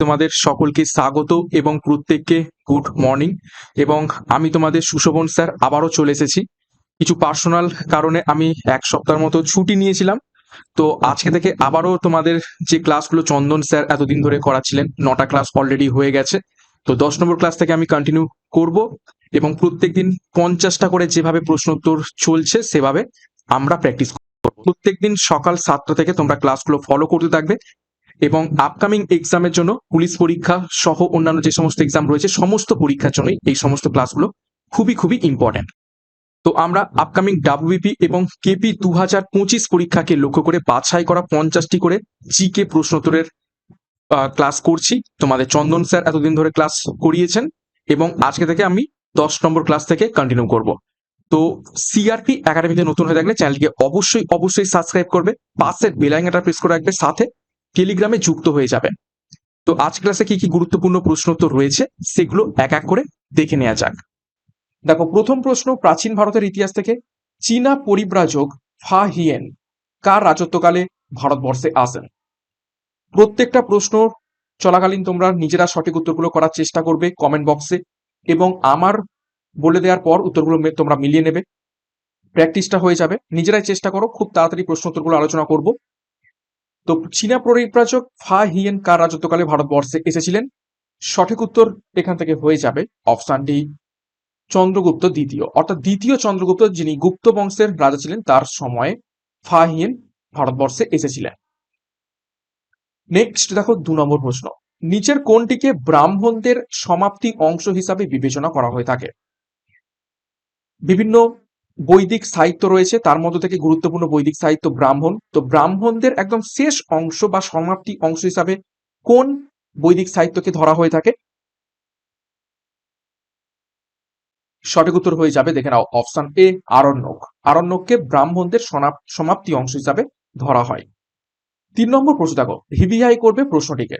তোমাদের সকলকে স্বাগত এবং প্রত্যেককে গুড মর্নিং। এবং আমি তোমাদের সুশোভন স্যার আবারও চলে এসেছি। কিছু পার্সোনাল কারণে আমি এক সপ্তাহের মতো ছুটি নিয়েছিলাম। তো আজকে থেকে আবারও তোমাদের যে ক্লাসগুলো চন্দন স্যার এতদিন ধরে করাচ্ছিলেন, নটা ক্লাস অলরেডি হয়ে গেছে। তো দশ নম্বর ক্লাস থেকে আমি কন্টিনিউ করব এবং প্রত্যেকদিন পঞ্চাশটা করে যেভাবে প্রশ্ন উত্তর চলছে, সেভাবে আমরা প্র্যাকটিস করব। প্রত্যেকদিন সকাল সাতটা থেকে তোমরা ক্লাসগুলো ফলো করতে থাকবে। এবং আপকামিং এক্সামের জন্য পুলিশ পরীক্ষা সহ অন্যান্য যে সমস্ত এক্সাম রয়েছে, সমস্ত পরীক্ষার জন্যই এই সমস্ত ক্লাসগুলো খুবই খুবই ইম্পর্ট্যান্ট তো আমরা আপকামিং ডাব্লিউবিপি এবং কেপি দু হাজার পঁচিশ পরীক্ষাকে লক্ষ্য করে বাছাই করা পঞ্চাশটি করে জিকে প্রশ্নোত্তরের ক্লাস করছি। তোমাদের চন্দন স্যার এতদিন ধরে ক্লাস করিয়েছেন এবং আজকে থেকে আমি দশ নম্বর ক্লাস থেকে কন্টিনিউ করব। তো সিআরপি একাডেমিতে নতুন হয়ে থাকলে চ্যানেলকে অবশ্যই অবশ্যই সাবস্ক্রাইব করবে। পাশের বেলাইনটা প্রেস করে রাখবে। সাথে টেলিগ্রামে যুক্ত হয়ে যাবেন। তো আজ ক্লাসে কি কি গুরুত্বপূর্ণ প্রশ্নোত্তর রয়েছে, সেগুলো এক এক করে দেখে নেওয়া যাক। দেখো, প্রথম প্রশ্ন, প্রাচীন ভারতের ইতিহাস থেকে চীনা পরিব্রাজক ফা হিয়েন কার রাজত্বকালে ভারতবর্ষে আসেন? প্রত্যেকটা প্রশ্ন চলাকালীন তোমরা নিজেরা সঠিক উত্তরগুলো করার চেষ্টা করবে কমেন্ট বক্সে এবং আমার বলে দেওয়ার পর উত্তরগুলো তোমরা মিলিয়ে নেবে। প্র্যাকটিসটা হয়ে যাবে। নিজেরাই চেষ্টা করো, খুব তাড়াতাড়ি প্রশ্ন উত্তরগুলো আলোচনা করব। তো চীনা পরিব্রাজক ফা হিয়েন কার রাজত্বকালে ভারতবর্ষে এসেছিলেন? সঠিক উত্তর এখান থেকে হয়ে যাবে অপশন ডি, চন্দ্রগুপ্ত দ্বিতীয়। অর্থাৎ দ্বিতীয় চন্দ্রগুপ্ত যিনি গুপ্ত বংশের রাজা ছিলেন, তার সময়ে ফা হিয়েন ভারতবর্ষে এসেছিলেন। নেক্সট দেখো দু নম্বর প্রশ্ন। নিচের কোনটিকে ব্রাহ্মণদের সমাপ্তি অংশ হিসাবে বিবেচনা করা হয়ে থাকে? বিভিন্ন বৈদিক সাহিত্য রয়েছে, তার মধ্যে থেকে গুরুত্বপূর্ণ বৈদিক সাহিত্য ব্রাহ্মণ। তো ব্রাহ্মণদের একদম শেষ অংশ বা সমাপ্তি অংশ হিসাবে কোন বৈদিক সাহিত্যকে ধরা হয়ে থাকে? সঠিক উত্তর হয়ে যাবে, দেখে নাও, অপশন এ, আরণ্যক। আরণ্যককে ব্রাহ্মণদের সমাপ্তি অংশ হিসাবে ধরা হয়। তিন নম্বর প্রশ্ন, দেখো হিবিআই করবে প্রশ্নটিকে।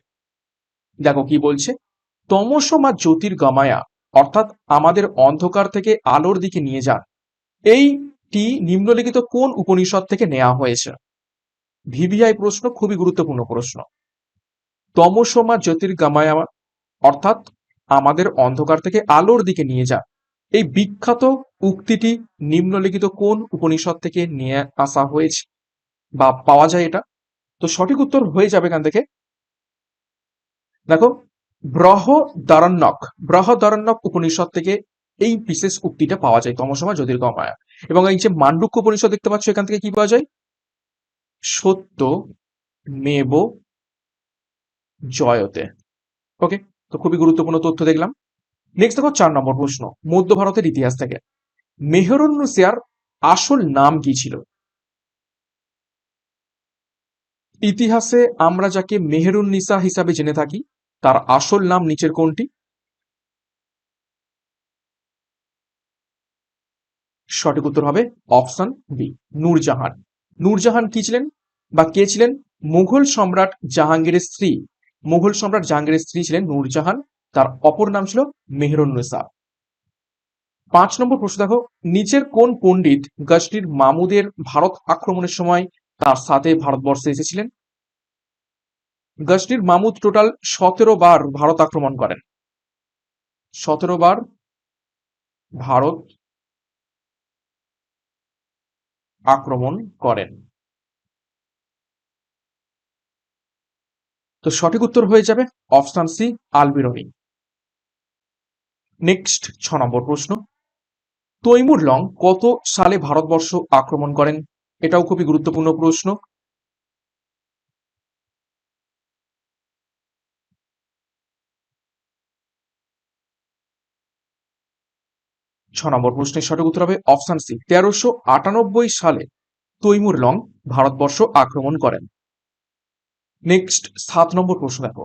দেখো কি বলছে তমসমা জ্যোতির্গমায়া, অর্থাৎ আমাদের অন্ধকার থেকে আলোর দিকে নিয়ে যান। এইটি নিম্নলিখিত কোন উপনিষদ থেকে নেওয়া হয়েছে? ভিভিআই প্রশ্ন খুবই গুরুত্বপূর্ণ প্রশ্ন। তমসমা জ্যোতির্গমায়া অর্থাৎ আমাদের অন্ধকার থেকে আলোর দিকে নিয়ে যান। এই বিখ্যাত উক্তিটি নিম্নলিখিত কোন উপনিষদ থেকে নিয়ে আসা হয়েছে? বা পাওয়া যায় এটা? তো সঠিক উত্তর হয়ে যাবে এখান থেকে। দেখো ব্রহদারণ্যক ব্রহদারণ্যক উপনিষদ থেকে এই বিশেষ উক্তিটা পাওয়া যায় তমসমা জ্যোতির্গমায়া। এবং এই যে মান্ডুক্য পরিষদ দেখতে পাচ্ছ, এখান থেকে কি পাওয়া যায়? সত্য মেব জয়তে। ওকে, তো খুবই গুরুত্বপূর্ণ তথ্য দেখলাম। নেক্সট দেখো, চার নম্বর প্রশ্ন, মধ্য ভারতের ইতিহাস থেকে। মেহরুন্নুসিয়ার আসল নাম কি ছিল? ইতিহাসে আমরা যাকে মেহেরুন্নিসা হিসাবে জেনে থাকি, তার আসল নাম নিচের কোনটি? সঠিক উত্তর হবে অপশন বি, নূরজাহান। নূরজাহান কি ছিলেন বা কে ছিলেন? মুঘল সম্রাট জাহাঙ্গীরের স্ত্রী। মুঘল সম্রাট জাহাঙ্গীরের স্ত্রী ছিলেন নূরজাহান। তার অপর নাম ছিল মেহরুন্নিসা পাঁচ নম্বর প্রশ্ন দেখো, নিচের কোন পণ্ডিত গজনির মামুদের ভারত আক্রমণের সময় তার সাথে ভারতবর্ষে এসেছিলেন? গজনির মামুদ টোটাল সতেরো বার ভারত আক্রমণ করেন। সতেরো বার ভারত আক্রমণ করেন। তো সঠিক উত্তর হয়ে যাবে অপশন সি, আলবিরনি। নেক্সট ছ নম্বর প্রশ্ন। তৈমুর লং কত সালে ভারতবর্ষ আক্রমণ করেন? এটাও খুবই গুরুত্বপূর্ণ প্রশ্ন। ছ নম্বর প্রশ্নের সঠিক উত্তর হবে অপশন সি। তেরোশো আটানব্বই সালে তৈমুর লং ভারতবর্ষ আক্রমণ করেন। নেক্সট, সাত নম্বর প্রশ্ন দেখো।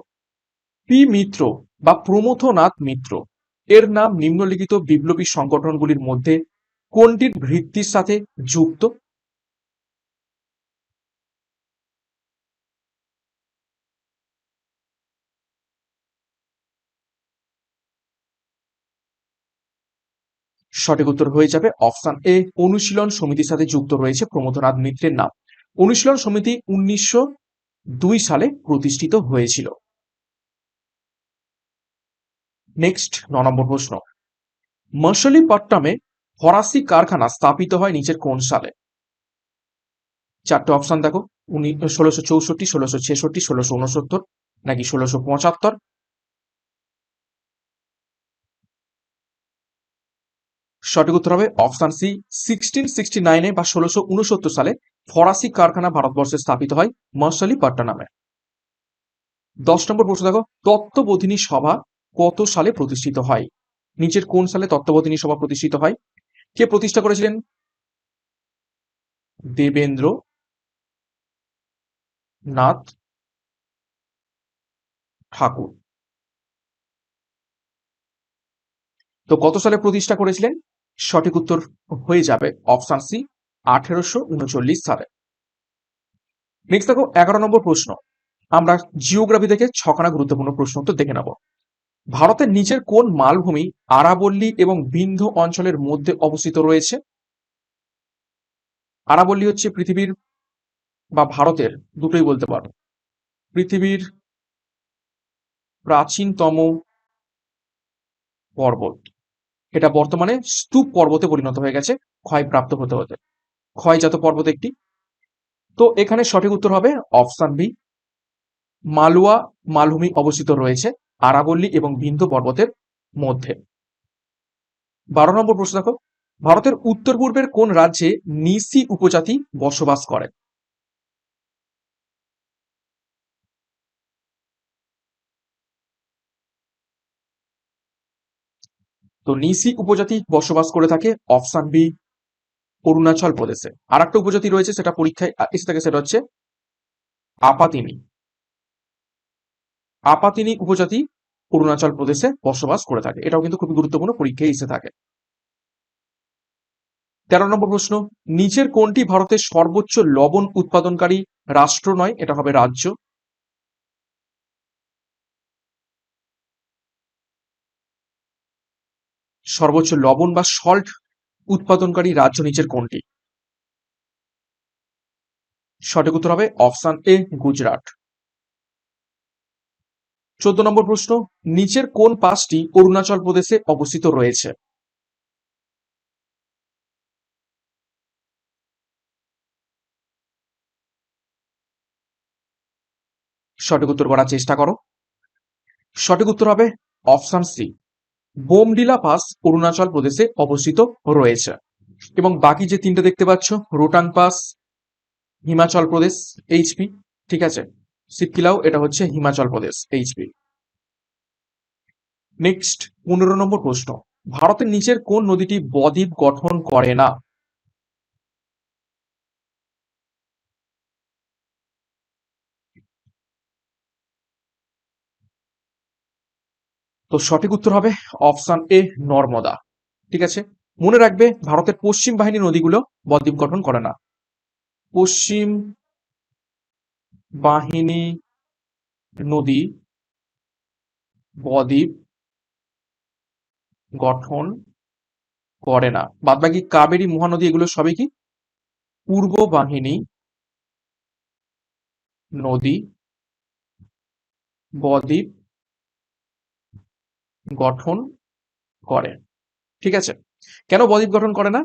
পি মিত্র বা প্রমথনাথ মিত্র, এর নাম নিম্নলিখিত বিপ্লবী সংগঠনগুলির মধ্যে কোনটির ভিত্তির সাথে যুক্ত? সঠিক উত্তর হয়ে যাবে অপশন এ, অনুশীলন সমিতির সাথে যুক্ত রয়েছে প্রমথনাথ মিত্রের নাম। অনুশীলন সমিতি উনিশশো দুই সালে প্রতিষ্ঠিত হয়েছিল। নেক্সট, ন নম্বর প্রশ্ন। মশলিপট্টমে ফরাসি কারখানা স্থাপিত হয় নিচের কোন সালে? চারটে অপশন দেখো। ষোলোশো চৌষট্টি, ষোলোশো ছেষট্টি, ষোলোশো উনসত্তর নাকি ষোলোশো পঁচাত্তর সঠিক উত্তর হবে অপশান সি সিক্সটিন সিক্সটি নাইনে বা ষোলোশো উনসত্তর সালে ফরাসি কারখানা ভারতবর্ষে স্থাপিত হয় মশালিপট্টনমে দশ নম্বর প্রশ্ন দেখো, তত্ত্ববোধিনী সভা কত সালে প্রতিষ্ঠিত হয়? নিচের কোন সালে তত্ত্ববোধিনী সভা প্রতিষ্ঠিত হয়? কে প্রতিষ্ঠা করেছিলেন? দেবেন্দ্র নাথ ঠাকুর। তো কত সালে প্রতিষ্ঠা করেছিলেন? সঠিক উত্তর হয়ে যাবে অপশন সি, আঠেরোশো উনচল্লিশ সালে। নেক্সট দেখো, এগারো নম্বর প্রশ্ন। আমরা জিওগ্রাফি থেকে ছখানা গুরুত্বপূর্ণ প্রশ্ন উত্তর দেখে নেব। ভারতের নিচের কোন মালভূমি আরাবল্লী এবং বিন্ধ্য অঞ্চলের মধ্যে অবস্থিত রয়েছে? আরাবল্লী হচ্ছে পৃথিবীর বা ভারতের দুটোই বলতে পারো। পৃথিবীর প্রাচীনতম পর্বত। এটা বর্তমানে স্তূপ পর্বতে পরিণত হয়ে গেছে ক্ষয়প্রাপ্ত হতে হতে। ক্ষয়জাত পর্বত একটি। তো এখানে সঠিক উত্তর হবে অপশন বি। মালুয়া, মালভূমি অবস্থিত রয়েছে আরাবল্লী এবং বিন্ধ্য পর্বতের মধ্যে। বারো নম্বর প্রশ্ন দেখো। ভারতের উত্তর পূর্বের কোন রাজ্যে নিসি উপজাতি বসবাস করে? তো নিসি উপজাতি বসবাস করে থাকে অপশন বি, অরুণাচল প্রদেশে। আর একটা উপজাতি রয়েছে, সেটা পরীক্ষায় এসে থাকে, সেটা হচ্ছে আপাতিনি। আপাতিনি উপজাতি অরুণাচল প্রদেশে বসবাস করে থাকে। এটাও কিন্তু খুবই গুরুত্বপূর্ণ, পরীক্ষায় এসে থাকে। তেরো নম্বর প্রশ্ন, নিচের কোনটি ভারতের সর্বোচ্চ লবণ উৎপাদনকারী রাষ্ট্র নয়? এটা হবে রাজ্য। সর্বোচ্চ লবণ বা সল্ট উৎপাদনকারী রাজ্য নিচের কোনটি? সঠিক উত্তর হবে অপশান এ গুজরাট। চোদ্দ নম্বর প্রশ্ন, নিচের কোন পাঁচটি অরুণাচল প্রদেশে অবস্থিত রয়েছে? সঠিক উত্তর করার চেষ্টা করো। সঠিক উত্তর হবে option C Bomdila pass Arunachal প্রদেশে অবস্থিত রয়েছে। এবং বাকি যে তিনটে দেখতে পাচ্ছ, রোটাং পাস, হিমাচল প্রদেশ এইচপি ঠিক আছে? সিপকিলাও এটা হচ্ছে হিমাচল প্রদেশ এইচপি নেক্সট পনেরো নম্বর প্রশ্ন। ভারতের নিচের কোন নদীটি বদ্বীপ গঠন করে না? তো সঠিক উত্তর হবে অপশন এ, নর্মদা। ঠিক আছে? মনে রাখবে, ভারতের পশ্চিম বাহিনী নদীগুলো বদ্বীপ গঠন করে না। পশ্চিম বাহিনী নদী বদ্বীপ গঠন করে না। বাদ বাকি কাবেরী মহানদী এগুলো সবই কি? পূর্ব বাহিনী নদী বদ্বীপ গঠন করে। ঠিক আছে? কেন বদ্বীপ গঠন করে না?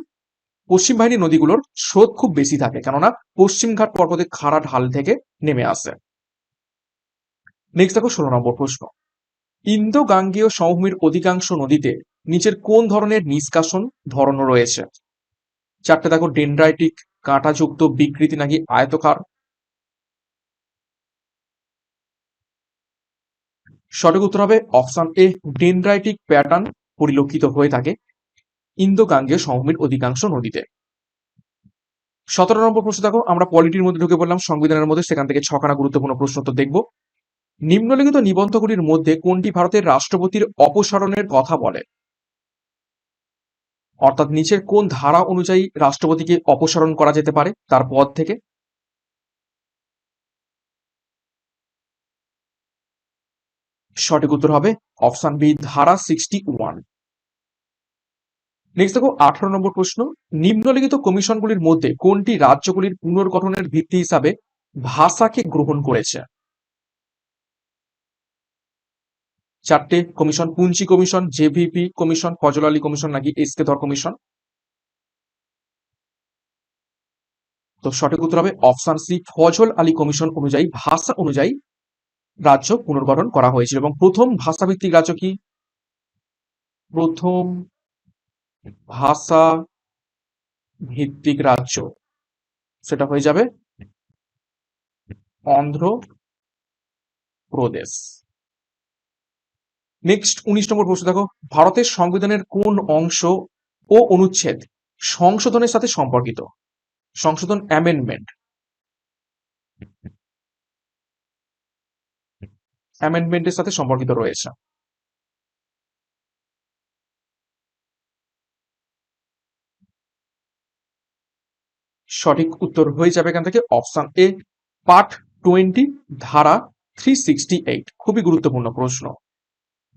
পশ্চিম বাহিনী নদীগুলোর স্রোত খুব বেশি থাকে, কেননা পশ্চিমঘাট পর্বতের খাড়া ঢাল থেকে নেমে আসে। নেক্সট দেখো ষোলো নম্বর প্রশ্ন। ইন্দো গাঙ্গেয় সমভূমির অধিকাংশ নদীতে নিচের কোন ধরনের নিষ্কাশন ধরন রয়েছে? চারটে দেখো, ডেন্ড্রাইটিক, কাঁটাযুক্ত বিকৃতি নাকি আয়তকার? সঠিক উত্তর হবে অপশন এ, ডেন্ড্রাইটিক প্যাটার্ন পরিলক্ষিত হয়ে থাকে ইন্দো গাঙ্গেয় সমভূমির অধিকাংশ নদীতে। সতেরো নম্বর প্রশ্ন দেখো, আমরা পলিটির মধ্যে ঢুকে পড়লাম, সংবিধানের মধ্যে সেখান থেকে ছখানা গুরুত্বপূর্ণ প্রশ্ন তো দেখব। নিম্নলিখিত নিবন্ধগুলির মধ্যে কোনটি ভারতের রাষ্ট্রপতির অপসারণের কথা বলে? অর্থাৎ নিচের কোন ধারা অনুযায়ী রাষ্ট্রপতিকে অপসারণ করা যেতে পারে তার পদ থেকে? সঠিক উত্তর হবে অপশন বি, ধারা সিক্সটি ওয়ান নেক্সট দেখো, আঠারো নম্বর প্রশ্ন, নিম্নলিখিত কমিশনগুলির মধ্যে কোনটি রাজ্যগুলির পুনর্গঠনের ভিত্তি হিসাবে ভাষাকে গ্রহণ করেছে? চারটে, commission Punchhi commission JVP commission Fazal Ali commission নাকি এসকে ধর কমিশন? তো সঠিক উত্তর হবে option C, Fazal Ali commission অনুযায়ী, ভাষা অনুযায়ী রাজ্য পুনর্গঠন করা হয়েছিল এবং প্রথম ভাষাভিত্তিক রাজ্য কি? প্রথম ভাষা ভিত্তিক রাজ্য। সেটা হয়ে যাবে অন্ধ্র প্রদেশ নেক্সট উনিশ নম্বর প্রশ্ন, দেখো, ভারতের সংবিধানের কোন অংশ ও অনুচ্ছেদ সংশোধনের সাথে সম্পর্কিত? সংশোধন অ্যামেন্ডমেন্ট অ্যামেন্ডমেন্টের সাথে সম্পর্কিত রয়েছে। সঠিক উত্তর হয়ে যাবে এখান থেকে অপশন এ পার্ট টোয়েন্টি ধারা থ্রি খুবই গুরুত্বপূর্ণ প্রশ্ন।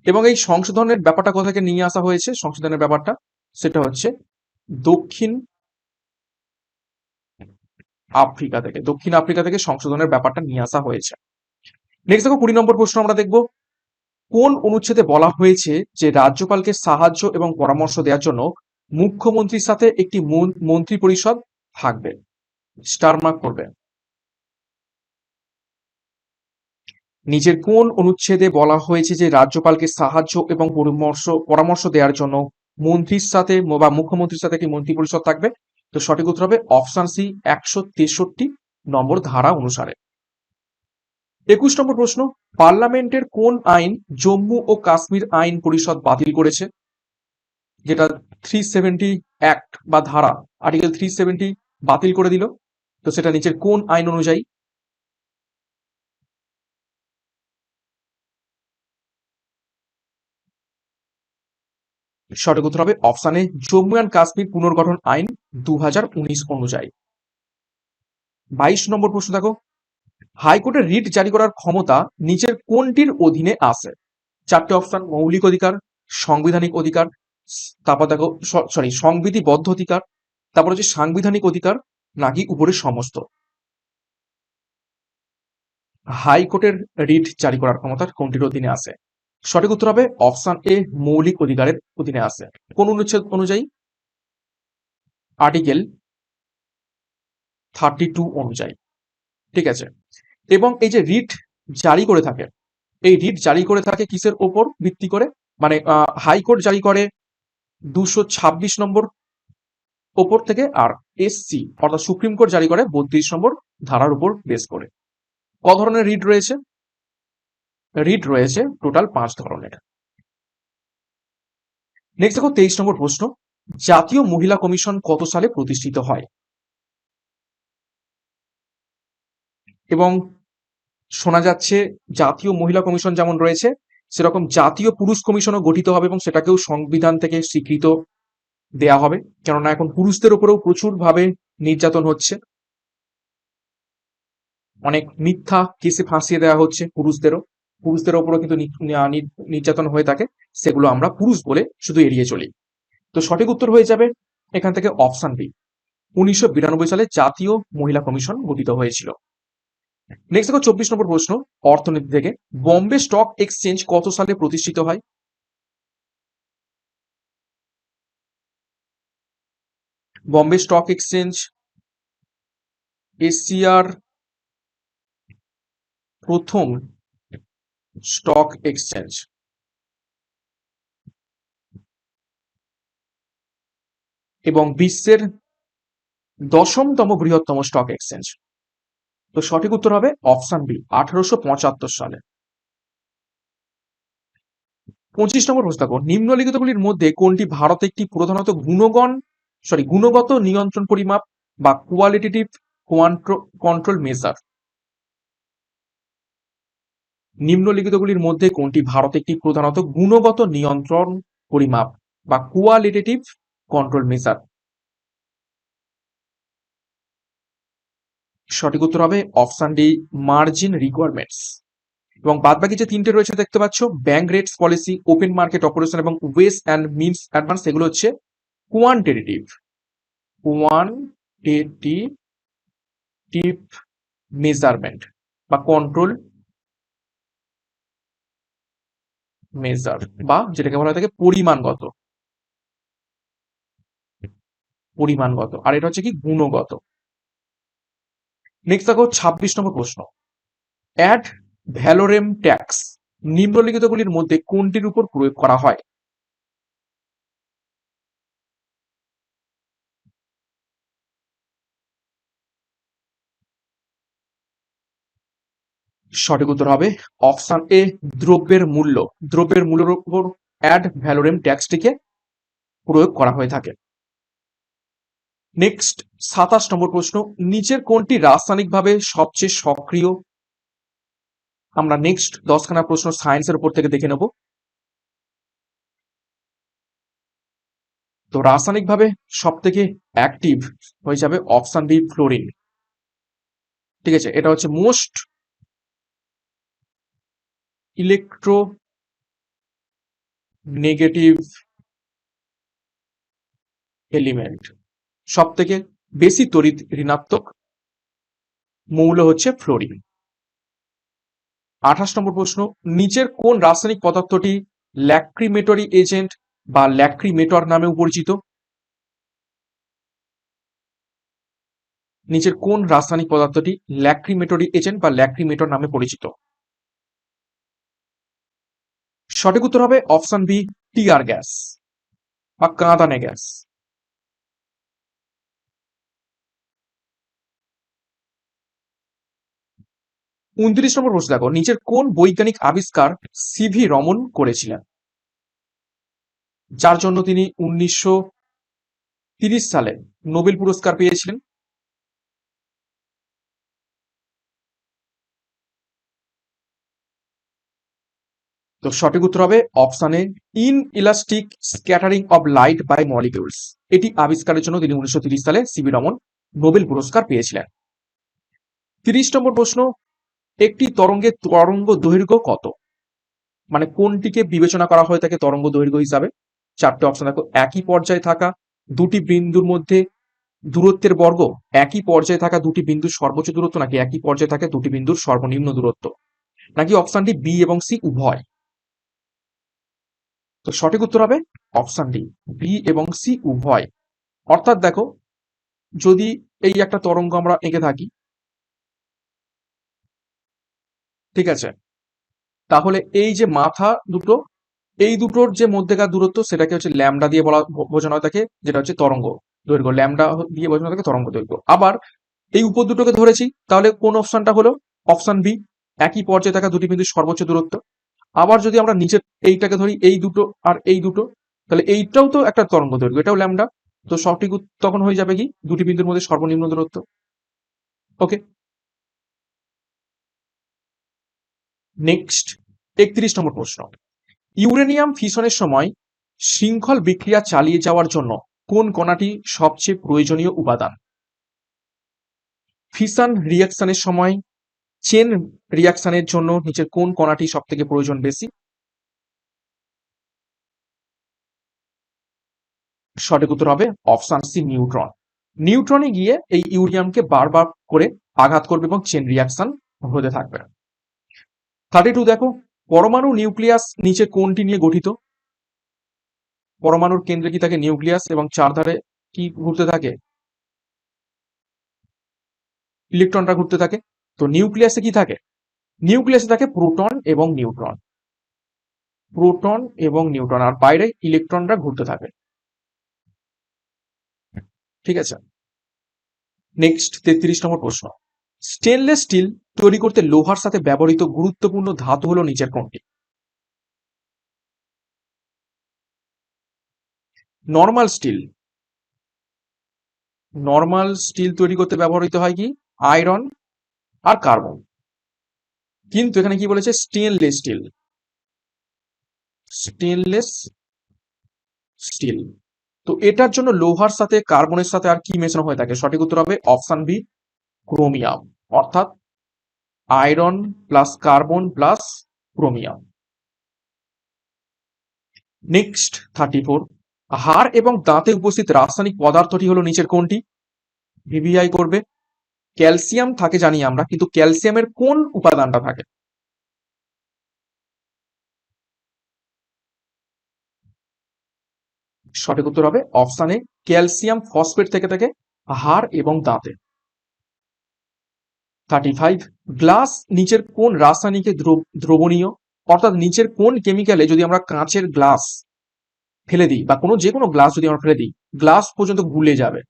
এবং এই সংশোধনের ব্যাপারটা কোথা থেকে নিয়ে আসা হয়েছে, সংশোধনের ব্যাপারটা, সেটা হচ্ছে দক্ষিণ আফ্রিকা থেকে, দক্ষিণ আফ্রিকা থেকে সংশোধনের ব্যাপারটা নিয়ে আসা হয়েছে। নেক্সট দেখো কুড়ি নম্বর প্রশ্ন আমরা দেখব। কোন অনুচ্ছেদে বলা হয়েছে যে রাজ্যপালকে সাহায্য এবং পরামর্শ দেওয়ার জন্য মুখ্যমন্ত্রীর সাথে একটি মন্ত্রী পরিষদ থাকবে? স্টারমার্ক করবে। নিজের কোন অনুচ্ছেদে বলা হয়েছে যে রাজ্যপালকে সাহায্য এবং পরামর্শ পরামর্শ দেওয়ার জন্য মন্ত্রীর সাথে বা মুখ্যমন্ত্রীর সাথে একটি মন্ত্রী পরিষদ থাকবে? তো সঠিক উত্তর হবে অপশন সি, একশো তেষট্টি নম্বর ধারা অনুসারে। একুশ নম্বর প্রশ্ন, পার্লামেন্টের কোন আইন জম্মু ও কাশ্মীর আইন পরিষদ বাতিল করেছে? যেটা থ্রি সেভেন্টি অ্যাক্ট বা ধারা আর্টিকেল থ্রি সেভেন্টি বাতিল করে দিল। তো সেটা নিচের কোন আইন অনুযায়ী? সঠিক উত্তর হবে অপশানে জম্মু অ্যান্ড কাশ্মীর পুনর্গঠন আইন দু হাজার উনিশ অনুযায়ী। বাইশ নম্বর প্রশ্ন দেখো হাইকোর্টের রিট জারি করার ক্ষমতা নিচের কোনটির অধীনে আসে চারটে অপশন, মৌলিক অধিকার, সাংবিধানিক অধিকার, তারপর দেখো সরি সংবিধিবদ্ধ অধিকার, তারপর হচ্ছে সাংবিধানিক অধিকার, নাকি উপরের সমস্ত? হাইকোর্টের রিট জারি করার ক্ষমতা কোনটির অধীনে আসে সঠিক উত্তর হবে অপশন এ, মৌলিক অধিকারের অধীনে আসে কোন অনুচ্ছেদ অনুযায়ী? আর্টিকেল থার্টি টু অনুযায়ী। ঠিক আছে? এবং এই যে রিট জারি করে থাকে, এই রিট জারি করে থাকে কিসের ওপর ভিত্তি করে? মানে হাইকোর্ট জারি করে দুশো ছাব্বিশ নম্বর ওপর থেকে আর এসসি অর্থাৎ সুপ্রিম কোর্ট জারি করে বত্রিশ নম্বর ধারার উপর বেস করে। ক ধরনের রিট রয়েছে? রিট রয়েছে টোটাল পাঁচ ধরনের। নেক্সট দেখো তেইশ নম্বর প্রশ্ন, জাতীয় মহিলা কমিশন কত সালে প্রতিষ্ঠিত হয়? এবং শোনা যাচ্ছে জাতীয় মহিলা কমিশন যেমন রয়েছে, সেরকম জাতীয় পুরুষ কমিশনও গঠিত হবে এবং সেটাকেও সংবিধান থেকে স্বীকৃত দেয়া হবে। কেননা এখন পুরুষদের উপরেও প্রচুর ভাবে নির্যাতন হচ্ছে। অনেক মিথ্যা কেসে ফাঁসিয়ে দেওয়া হচ্ছে পুরুষদেরও। পুরুষদের ওপরও কিন্তু নির্যাতন হয়ে থাকে। সেগুলো আমরা পুরুষ বলে শুধু এড়িয়ে চলি। তো সঠিক উত্তর হয়ে যাবে এখান থেকে অপশন বি। উনিশশো বিরানব্বই সালে জাতীয় মহিলা কমিশন গঠিত হয়েছিল। নেক্সট দেখো চব্বিশ নম্বর প্রশ্ন, অর্থনীতি থেকে। বম্বে স্টক এক্সচেঞ্জ কত সালে প্রতিষ্ঠিত হয়? বম্বে স্টক এক্সচেঞ্জ এশিয়ার প্রথম স্টক এক্সচেঞ্জ এবং বিশ্বের দশমতম বৃহত্তম স্টক এক্সচেঞ্জ তো সঠিক উত্তর হবে অপশন বি, আঠারোশো পঁচাত্তর সালে। পঁচিশ নম্বর প্রশ্ন দেখো, নিম্নলিখিতগুলির মধ্যে কোনটি ভারত একটি প্রধানত গুণগণ সরি গুণগত নিয়ন্ত্রণ পরিমাপ বা কোয়ালিটেটিভ কন্ট্রোল মেজার নিম্নলিখিতগুলির মধ্যে কোনটি ভারত একটি প্রধানত গুণগত নিয়ন্ত্রণ পরিমাপ বা কোয়ালিটেটিভ কন্ট্রোল মেজার সঠিক উত্তর হবে অপশন ডি মার্জিন রিকোয়ারমেন্টস। এবং বাদ বাকি যে তিনটে রয়েছে দেখতে পাচ্ছ, bank rates policy, open market operation এবং ওয়েস অ্যান্ড মিনস অ্যাডভান্স, এগুলো হচ্ছে কোয়ান্টিটেটিভ কোয়ান্টিটেটিভ মেজারমেন্ট বা কন্ট্রোল মেজার বা যেটাকে বলা হয় থাকে পরিমাণগত। পরিমাণগত। আর এটা হচ্ছে কি গুণগত। নেক্সট দেখো ছাব্বিশ নম্বর প্রশ্ন। অ্যাড ভ্যালোরেম ট্যাক্স নিম্নলিখিতগুলির মধ্যে কোনটির উপর প্রয়োগ করা হয়? সঠিক উত্তর হবে অপশন এ দ্রব্যের মূল্য। দ্রব্যের মূল্যের উপর অ্যাড ভ্যালোরেম ট্যাক্সটিকে প্রয়োগ করা হয়ে থাকে। নেক্সট সাতাশ নম্বর প্রশ্ন, নিচের কোনটি রাসায়নিকভাবে সবচেয়ে সক্রিয়? আমরা নেক্সট দশখানা প্রশ্ন সায়েন্সের উপর থেকে দেখে নেব। তো রাসায়নিকভাবে সব থেকে অ্যাক্টিভ হয়ে যাবে অপশন বি ফ্লোরিন ঠিক আছে, এটা হচ্ছে মোস্ট ইলেকট্রো নেগেটিভ এলিমেন্ট সব থেকে বেশি তড়িৎ ঋণাত্মক মৌল হচ্ছে ফ্লোরিন। আঠাশ নম্বর প্রশ্ন, নিচের কোন রাসায়নিক পদার্থটি ল্যাক্রিমেটরি এজেন্ট বা ল্যাক্রিমেটর নামেও পরিচিত? নিচের কোন রাসায়নিক পদার্থটি ল্যাক্রিমেটরি এজেন্ট বা ল্যাক্রিমেটর নামে পরিচিত? সঠিক উত্তর হবে অপশন বি টিআর গ্যাস বা কাঁদানে গ্যাস। উনত্রিশ নম্বর প্রশ্ন দেখো, নিচের কোন বৈজ্ঞানিক আবিষ্কার সিভি রমন করেছিলেন? যার জন্য তিনি উনিশশো সালে নোবেল পুরস্কার পেয়েছিলেন। তো সঠিক উত্তর হবে অপশানে inelastic scattering of light by molecules. এটি আবিষ্কারের জন্য তিনি উনিশশো সালে সিবি রমন নোবেল পুরস্কার পেয়েছিলেন। তিরিশ নম্বর প্রশ্ন একটি তরঙ্গের তরঙ্গ দৈর্ঘ্য কত? মানে কোনটিকে বিবেচনা করা হয়ে থাকে তরঙ্গ দৈর্ঘ্য হিসাবে? চারটে অপশন দেখো, একই পর্যায়ে থাকা দুটি বিন্দুর মধ্যে দূরত্বের বর্গ, একই পর্যায়ে থাকা দুটি বিন্দুর সর্বোচ্চ দূরত্ব নাকি একই পর্যায়ে থাকে দুটি বিন্দুর সর্বনিম্ন দূরত্ব? নাকি অপশনটি বি এবং সি উভয়? তো সঠিক উত্তর হবে অপশন ডি বি এবং সি উভয়। অর্থাৎ দেখো, যদি এই একটা তরঙ্গ আমরা এঁকে থাকি ঠিক আছে? তাহলে এই যে মাথা দুটো, এই দুটোর যে মধ্যেকার দূরত্ব সেটাকে হচ্ছে ল্যামডা দিয়ে বলা বোঝানো হয় থাকে যেটা হচ্ছে তরঙ্গ দৈর্ঘ্য। ল্যামডা দিয়ে বোঝানো থাকে তরঙ্গ দৈর্ঘ্য। আবার এই উপর দুটোকে ধরেছি, তাহলে কোন অপশনটা হলো? অপশন বি, একই পর্যায়ে থাকা দুটি বিন্দুর সর্বোচ্চ দূরত্ব। আবার যদি আমরা নিচের এইটাকে ধরি, এই দুটো আর এই দুটো, তাহলে এইটাও তো একটা তরঙ্গ দৈর্ঘ্য, এটাও ল্যামডা। তো সঠিক তখন হয়ে যাবে কি? দুটি বিন্দুর মধ্যে সর্বনিম্ন দূরত্ব। ওকে? নেক্সট একত্রিশ নম্বর প্রশ্ন। ইউরেনিয়াম ফিশনের সময় শৃঙ্খল বিক্রিয়া চালিয়ে যাওয়ার জন্য কোন কণাটি সবচেয়ে প্রয়োজনীয় উপাদান? ফিশন রিয়াকশনের সময়, চেন রিয়াকশনের জন্য নিচের কোন কণাটি সব থেকে প্রয়োজন বেশি? সঠিক উত্তর হবে অপশান সি, নিউট্রন। নিউট্রনে গিয়ে এই ইউরিয়ামকে বারবার করে আঘাত করবে এবং চেন রিয়াকশন হতে থাকবে। থার্টি টু দেখো, পরমাণু নিউক্লিয়াস নিচে কোনটি নিয়ে গঠিত? পরমাণুর কেন্দ্রে কি থাকে নিউক্লিয়াস এবং চারধারে কি ঘুরতে থাকে? ইলেকট্রনটা ঘুরতে থাকে। তো নিউক্লিয়াসে কি থাকে? নিউক্লিয়াসে থাকে প্রোটন এবং নিউট্রন। প্রোটন এবং নিউট্রন, আর বাইরে ইলেকট্রনরা ঘুরতে থাকে। ঠিক আছে? নেক্সট তেত্রিশ নম্বর প্রশ্ন। স্টেনলেস স্টিল তৈরি করতে লোহার সাথে ব্যবহৃত গুরুত্বপূর্ণ ধাতু হলো নিচের কোনটি নর্মাল স্টিল নর্মাল স্টিল তৈরি করতে ব্যবহৃত হয় কি? আয়রন আর কার্বন কিন্তু এখানে কি বলেছে? স্টেনলেস স্টিল স্টেনলেস স্টিল তো এটার জন্য লোহার সাথে কার্বনের সাথে আর কি মেশানো হয়ে থাকে? সঠিক উত্তর হবে অপশন বি ক্রোমিয়াম অর্থাৎ iron plus carbon plus chromium next thirty four হাড় এবং দাঁতে উপস্থিত রাসায়নিক পদার্থটি হলো নিচের কোনটি? ভিভিআই করবে। ক্যালসিয়াম থাকে জানি আমরা, কিন্তু ক্যালসিয়ামের কোন উপাদানটা থাকে? সঠিক উত্তর হবে অপশানে ক্যালসিয়াম ফসফেট থেকে থাকে, হাড় এবং দাঁতে। থার্টি ফাইভ গ্লাস নিচের কোন রাসায়নিকে দ্রব- দ্রবণীয়, অর্থাৎ নিচের কোন কেমিক্যালে যদি আমরা কাঁচের গ্লাস ফেলে দিই, বা কোনো যে কোনো গ্লাস যদি আমরা ফেলে দিই গ্লাস পর্যন্ত গুলে যাবে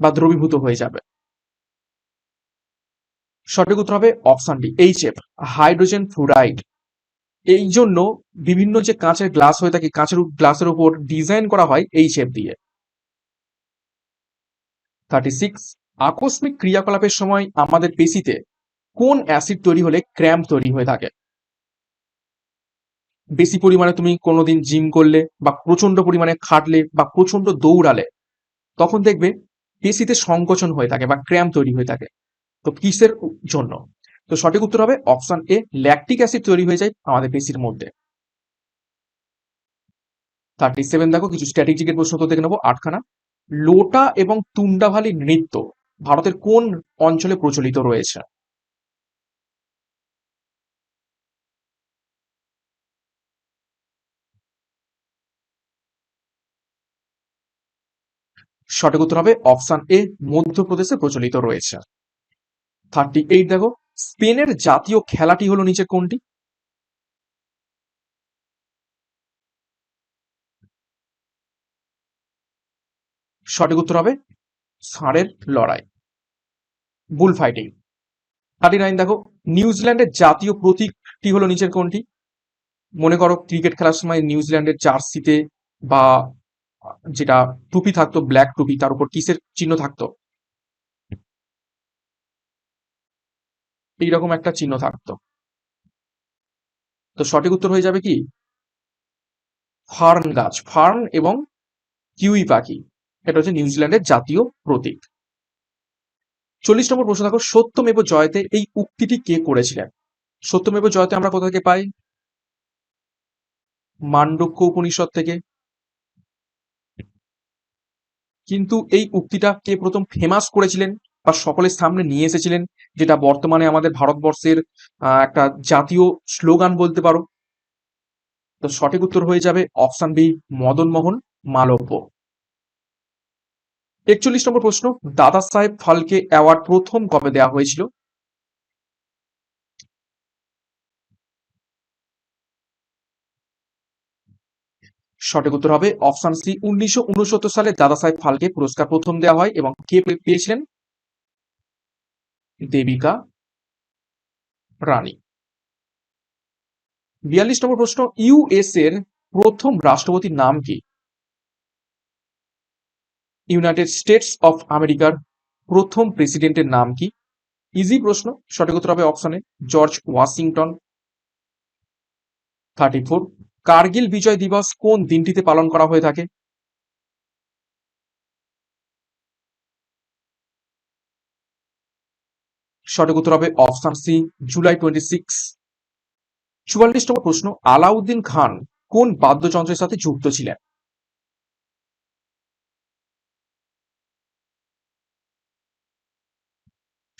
বা দ্রবীভূত হয়ে যাবে। সঠিক উত্তর হবে option D H F hydrogen fluoride এই জন্য বিভিন্ন যে কাঁচের গ্লাস হয়ে থাকে, কাঁচের গ্লাসের উপর ডিজাইন করা হয় এইচ এফ দিয়ে। থার্টি সিক্স আকস্মিক ক্রিয়াকলাপের সময় আমাদের পেশিতে কোন অ্যাসিড তৈরি হলে ক্র্যাম্প তৈরি হয়ে থাকে? বেশি পরিমাণে তুমি কোনোদিন জিম করলে বা প্রচণ্ড পরিমাণে খাটলে বা প্রচণ্ড দৌড়ালে, তখন দেখবে পেশিতে সংকোচন হয়ে থাকে বা ক্র্যাম্প তৈরি হয়ে থাকে। তো কিসের জন্য? তো সঠিক উত্তর হবে অপশন এ ল্যাকটিক অ্যাসিড তৈরি হয়ে যায় আমাদের পেশির মধ্যে। থার্টি সেভেন দেখো, কিছু স্ট্র্যাটেজিকের প্রশ্ন তো দেখে নেব। আটখানা, লোটা এবং তুন্ডাভালি নৃত্য ভারতের কোন অঞ্চলে প্রচলিত রয়েছে? সঠিক উত্তর হবে অপশান এ, মধ্যপ্রদেশে প্রচলিত রয়েছে। থার্টি এইট দেখো, স্পেনের জাতীয় খেলাটি হলো নিচে কোনটি? সঠিক উত্তর হবে ষাঁড়ের লড়াই। বুল ফাইটিং থার্টি নাইন দেখো নিউজিল্যান্ডের জাতীয় প্রতীকটি হলো নিচের কোনটি? মনে করো ক্রিকেট খেলার সময় নিউজিল্যান্ডের জার্সিতে বা যেটা টুপি থাকতো ব্ল্যাক টুপি, তার উপর কিসের চিহ্ন থাকতো? এইরকম একটা চিহ্ন থাকতো। তো সঠিক উত্তর হয়ে যাবে কি? ফার্ন গাছ, ফার্ন এবং কিউই পাখি। এটা হচ্ছে নিউজিল্যান্ডের জাতীয় প্রতীক। চল্লিশ নম্বর প্রশ্ন দেখো, সত্যমেব জয়তে এই উক্তিটি কে করেছিলেন? সত্যমেব জয়তে আমরা কোথা থেকে পাই? মান্ডক্য উপনিষদ থেকে। কিন্তু এই উক্তিটা কে প্রথম ফেমাস করেছিলেন বা সকলের সামনে নিয়ে এসেছিলেন, যেটা বর্তমানে আমাদের ভারতবর্ষের একটা জাতীয় স্লোগান বলতে পারো। তো সঠিক উত্তর হয়ে যাবে অপশন বি মদন মোহন মালব্য। একচল্লিশ নম্বর প্রশ্ন, দাদা সাহেব ফালকে অ্যাওয়ার্ড প্রথম কবে দেওয়া হয়েছিল? সঠিক উত্তর হবে অপশন সি উনিশশো উনসত্তর সালে দাদা সাহেব ফালকে পুরস্কার প্রথম দেওয়া হয় এবং কে পেয়েছিলেন? দেবিকা রানী বিয়াল্লিশ নম্বর প্রশ্ন ইউএস এর প্রথম রাষ্ট্রপতির নাম কি? ইউনাইটেড স্টেটস অফ আমেরিকার প্রথম প্রেসিডেন্টের নাম কি? ইজি প্রশ্ন, সঠিক উত্তর হবে অপশনে George Washington thirty four Kargil Vijay Diwas কোন দিনটিতে পালন করা হয়ে থাকে? সঠিক উত্তর হবে option C July twenty six চুয়াল্লিশ প্রশ্ন, আলাউদ্দিন খান কোন বাদ্যযন্ত্রের সাথে যুক্ত ছিলেন?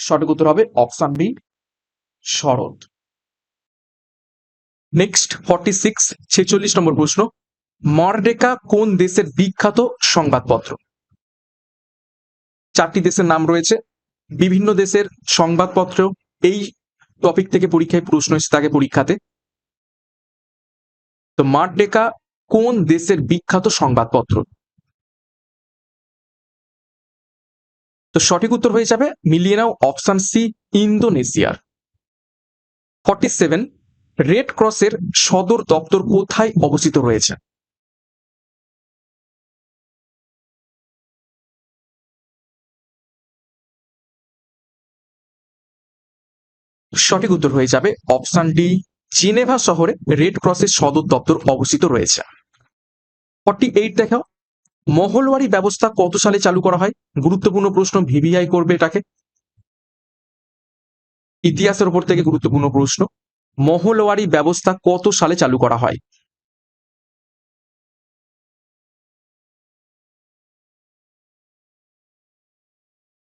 সঠিক উত্তর হবে অপশন বি শরৎ। নেক্সট ফর্টি সিক্স ছেচল্লিশ নম্বর প্রশ্ন। মরডেকা কোন দেশের বিখ্যাত সংবাদপত্র? চারটি দেশের নাম রয়েছে, বিভিন্ন দেশের সংবাদপত্র। এই টপিক থেকে পরীক্ষায় প্রশ্ন এসে থাকে পরীক্ষাতে। তো মারডেকা কোন দেশের বিখ্যাত সংবাদপত্র? তো সঠিক উত্তর হয়ে যাবে, মিলিয়ে নাও অপশন সি ইন্দোনেশিয়ার। ফর্টি সেভেন রেড ক্রসের সদর দপ্তর কোথায় অবস্থিত রয়েছে? সঠিক উত্তর হয়ে যাবে অপশন ডি জেনেভা শহরে রেড ক্রসের সদর দপ্তর অবস্থিত রয়েছে। ফর্টি এইট দেখাও। মহলওয়ারি ব্যবস্থা কত সালে চালু করা হয়? গুরুত্বপূর্ণ প্রশ্ন ভিভিআই করবে এটাকে। ইতিহাসের উপর থেকে গুরুত্বপূর্ণ প্রশ্ন, মহলওয়ারি ব্যবস্থা কত সালে চালু করা হয়?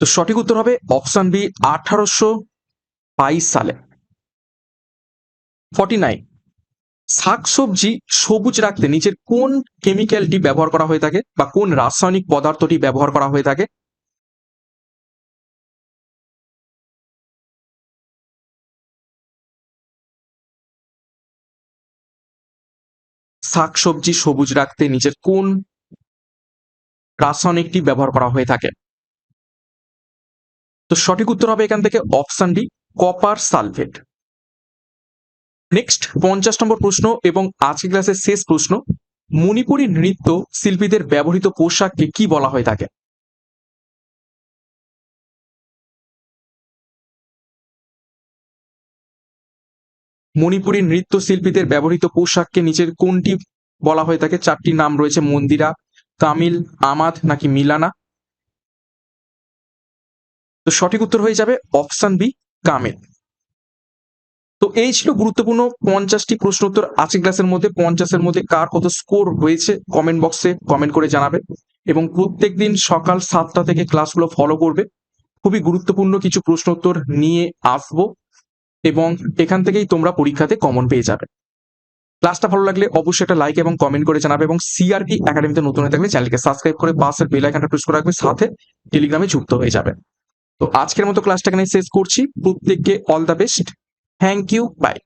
তো সঠিক উত্তর হবে অপশন বি, আঠারোশো বাইশ সালে। Forty nine. শাকসবজি সবুজ রাখতে নিচের কোন কেমিক্যালটি ব্যবহার করা হয়ে থাকে বা কোন রাসায়নিক পদার্থটি ব্যবহার করা হয়ে থাকে? শাকসবজি সবুজ রাখতে নিচের কোন রাসায়নিকটি ব্যবহার করা হয়ে থাকে? তো সঠিক উত্তর হবে এখান থেকে option D copper sulphate next পঞ্চাশ নম্বর প্রশ্ন এবং আজকে ক্লাসের শেষ প্রশ্ন, মণিপুরী নৃত্য শিল্পীদের ব্যবহৃত পোশাককে কি বলা হয়ে থাকে মণিপুরী নৃত্য শিল্পীদের ব্যবহৃত পোশাককে নিচের কোনটি বলা হয়ে থাকে চারটি নাম রয়েছে, মন্দিরা, তামিল, আমাদ নাকি মিলানা? তো সঠিক উত্তর হয়ে যাবে অপশন বি, কামেল। তো এই ছিল গুরুত্বপূর্ণ পঞ্চাশটি প্রশ্ন উত্তর আজকে ক্লাসের মধ্যে, পঞ্চাশের মধ্যে কার কত স্কোর হয়েছে কমেন্ট বক্সে কমেন্ট করে জানাবে এবং প্রত্যেক দিন সকাল সাতটা থেকে ক্লাসগুলো ফলো করবে। খুবই গুরুত্বপূর্ণ কিছু প্রশ্ন উত্তর নিয়ে আসব এবং এখান থেকেই তোমরা পরীক্ষাতে কমন পেয়ে যাবে। ক্লাসটা ভালো লাগলে অবশ্যই একটা লাইক এবং কমেন্ট করে জানাবে এবং সিআরপি একাডেমিতে নতুন হয়ে থাকলে চ্যানেলকে সাবস্ক্রাইব করে পাশের বেল আইকনটা প্রেস করে রাখবে, সাথে টেলিগ্রামে যুক্ত হয়ে যাবে। তো আজকের মতো ক্লাসটা এখানে শেষ করছি। প্রত্যেককে all the best thank you. Bye.